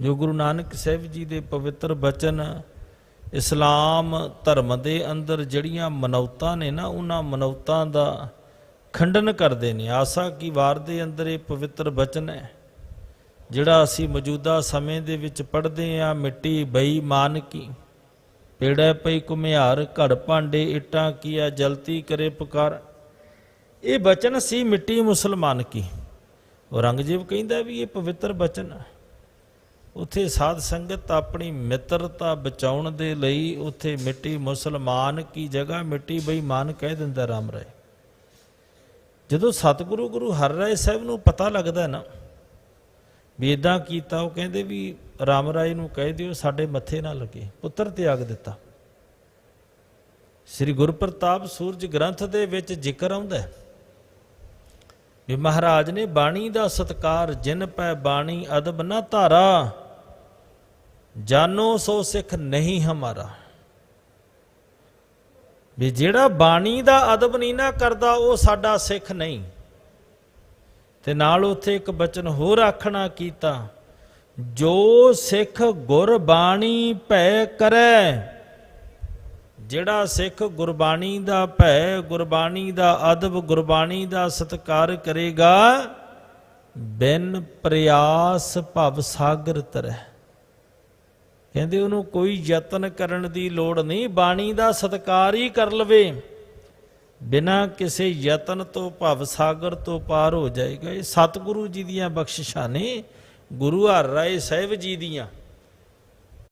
ਜੋ ਗੁਰੂ ਨਾਨਕ ਸਾਹਿਬ ਜੀ ਦੇ ਪਵਿੱਤਰ ਬਚਨ, ਇਸਲਾਮ ਧਰਮ ਦੇ ਅੰਦਰ ਜਿਹੜੀਆਂ ਮਨੌਤਾਂ ਨੇ ਨਾ, ਉਹਨਾਂ ਮਨੌਤਾਂ ਦਾ ਖੰਡਨ ਕਰਦੇ ਨੇ। ਆਸਾ ਕੀ ਵਾਰ ਦੇ ਅੰਦਰ ਇਹ ਪਵਿੱਤਰ ਬਚਨ ਹੈ, ਜਿਹੜਾ ਅਸੀਂ ਮੌਜੂਦਾ ਸਮੇਂ ਦੇ ਵਿੱਚ ਪੜ੍ਹਦੇ ਆ ਮਿੱਟੀ ਬਈ ਮਾਨ ਕੀ ਪੇੜਾ ਪਈ ਕੁਮਿਹਾਰ ਘੜ ਭਾਂਡੇ ਇਟਾਂ ਕੀਆ ਜਲਤੀ ਕਰੇ ਪੁਕਾਰ। ਇਹ ਬਚਨ ਸੀ ਮਿੱਟੀ ਮੁਸਲਮਾਨ ਕੀ। ਔਰੰਗਜ਼ੇਬ ਕਹਿੰਦਾ ਵੀ ਇਹ ਪਵਿੱਤਰ ਬਚਨ ਹੈ ਉੱਥੇ ਸਾਧ ਸੰਗਤ ਆਪਣੀ ਮਿੱਤਰਤਾ ਬਚਾਉਣ ਦੇ ਲਈ ਉੱਥੇ ਮਿੱਟੀ ਮੁਸਲਮਾਨ ਕੀ ਜਗ੍ਹਾ ਮਿੱਟੀ ਬੇਈਮਾਨ ਕਹਿ ਦਿੰਦਾ ਰਾਮ ਰਾਏ। ਜਦੋਂ ਸਤਿਗੁਰੂ ਗੁਰੂ ਹਰ ਰਾਏ ਸਾਹਿਬ ਨੂੰ ਪਤਾ ਲੱਗਦਾ ਨਾ ਵੀ ਇਦਾਂ ਕੀਤਾ, ਉਹ ਕਹਿੰਦੇ ਵੀ ਰਾਮ ਰਾਏ ਨੂੰ ਕਹਿ ਦਿਓ ਸਾਡੇ ਮੱਥੇ ਨਾ ਲੱਗੇ, ਪੁੱਤਰ ਤਿਆਗ ਦਿੱਤਾ। ਸ੍ਰੀ ਗੁਰਪ੍ਰਤਾਪ ਸੂਰਜ ਗ੍ਰੰਥ ਦੇ ਵਿੱਚ ਜ਼ਿਕਰ ਆਉਂਦਾ ਹੈ ਵੀ ਮਹਾਰਾਜ ਨੇ ਬਾਣੀ ਦਾ ਸਤਕਾਰ, ਜਿਨ ਪੈ ਬਾਣੀ ਅਦਬ ਨਾ ਧਾਰਾ ਜਾਨੋ ਸੋ ਸਿੱਖ ਨਹੀਂ ਹਮਾਰਾ। ਵੀ ਜਿਹੜਾ ਬਾਣੀ ਦਾ ਅਦਬ ਨਹੀਂ ਨਾ ਕਰਦਾ, ਉਹ ਸਾਡਾ ਸਿੱਖ ਨਹੀਂ। ਤੇ ਨਾਲ ਉੱਥੇ ਇੱਕ ਬਚਨ ਹੋਰ ਆਖਣਾ ਕੀਤਾ, ਜੋ ਸਿੱਖ ਗੁਰਬਾਣੀ ਭੈ ਕਰੈ, ਜਿਹੜਾ ਸਿੱਖ ਗੁਰਬਾਣੀ ਦਾ ਭੈ, ਗੁਰਬਾਣੀ ਦਾ ਅਦਬ, ਗੁਰਬਾਣੀ ਦਾ ਸਤਕਾਰ ਕਰੇਗਾ, ਬਿਨ ਪ੍ਰਯਾਸ ਭਵ ਸਾਗਰ ਤਰੈ। ਕਹਿੰਦੇ ਉਹਨੂੰ ਕੋਈ ਯਤਨ ਕਰਨ ਦੀ ਲੋੜ ਨਹੀਂ, ਬਾਣੀ ਦਾ ਸਤਕਾਰ ਹੀ ਕਰ ਲਵੇ। ਬਿਨਾ ਕਿਸੇ ਯਤਨ ਤੋਂ ਭਵ ਸਾਗਰ ਤੋਂ ਪਾਰ ਹੋ ਜਾਏਗਾ। ਇਹ ਸਤਿਗੁਰੂ ਜੀ ਦੀਆਂ ਬਖਸ਼ਿਸ਼ਾਂ ਨੇ, ਗੁਰੂ ਹਰ ਰਾਏ ਸਾਹਿਬ ਜੀ ਦੀਆਂ।